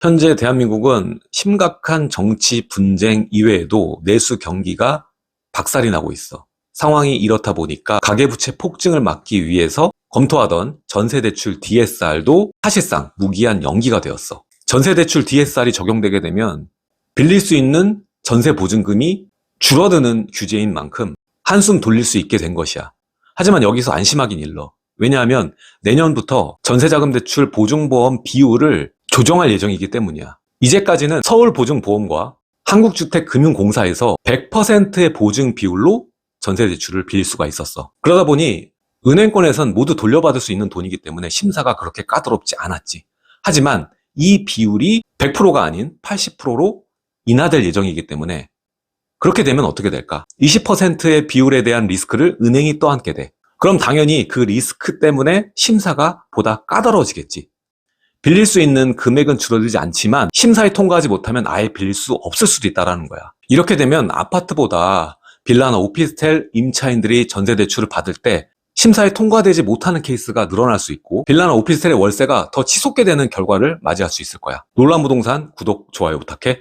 현재 대한민국은 심각한 정치 분쟁 이외에도 내수 경기가 박살이 나고 있어. 상황이 이렇다 보니까 가계부채 폭증을 막기 위해서 검토하던 전세대출 DSR도 사실상 무기한 연기가 되었어. 전세대출 DSR이 적용되게 되면 빌릴 수 있는 전세 보증금이 줄어드는 규제인 만큼 한숨 돌릴 수 있게 된 것이야. 하지만 여기서 안심하긴 일러. 왜냐하면 내년부터 전세자금 대출 보증보험 비율을 조정할 예정이기 때문이야. 이제까지는 서울보증보험과 한국주택금융공사에서 100%의 보증 비율로 전세 대출을 빌릴 수가 있었어. 그러다 보니 은행권에선 모두 돌려받을 수 있는 돈이기 때문에 심사가 그렇게 까다롭지 않았지. 하지만 이 비율이 100%가 아닌 80%로 인하될 예정이기 때문에 그렇게 되면 어떻게 될까? 20%의 비율에 대한 리스크를 은행이 떠안게 돼. 그럼 당연히 그 리스크 때문에 심사가 보다 까다로워지겠지. 빌릴 수 있는 금액은 줄어들지 않지만 심사에 통과하지 못하면 아예 빌릴 수 없을 수도 있다라는 거야. 이렇게 되면 아파트보다 빌라나 오피스텔 임차인들이 전세 대출을 받을 때 심사에 통과되지 못하는 케이스가 늘어날 수 있고 빌라나 오피스텔의 월세가 더 치솟게 되는 결과를 맞이할 수 있을 거야. 놀란 부동산 구독, 좋아요 부탁해.